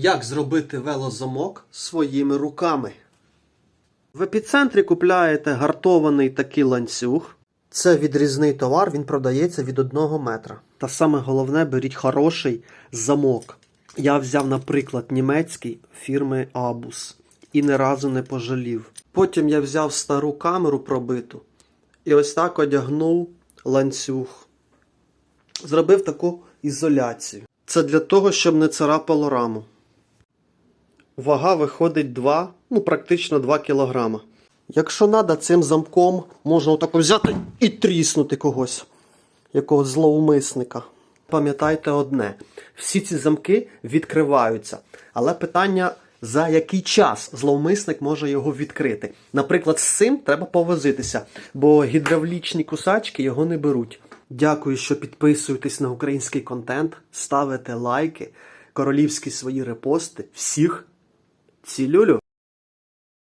Як зробити велозамок своїми руками? В епіцентрі купляєте гартований такий ланцюг. Це відрізний товар, він продається від одного метра. Та саме головне, беріть хороший замок. Я взяв, наприклад, німецький фірми Abus і ні разу не пожалів. Потім я взяв стару камеру пробиту і ось так одягнув ланцюг. Зробив таку ізоляцію. Це для того, щоб не царапало раму. Вага виходить 2, ну практично 2 кілограма. Якщо треба, цим замком можна отако взяти і тріснути когось, якогось зловмисника. Пам'ятайте одне: всі ці замки відкриваються. Але питання, за який час зловмисник може його відкрити. Наприклад, з цим треба повозитися, бо гідравлічні кусачки його не беруть. Дякую, що підписуєтесь на український контент, ставите лайки, королівські свої репости. Всіх цілюлю!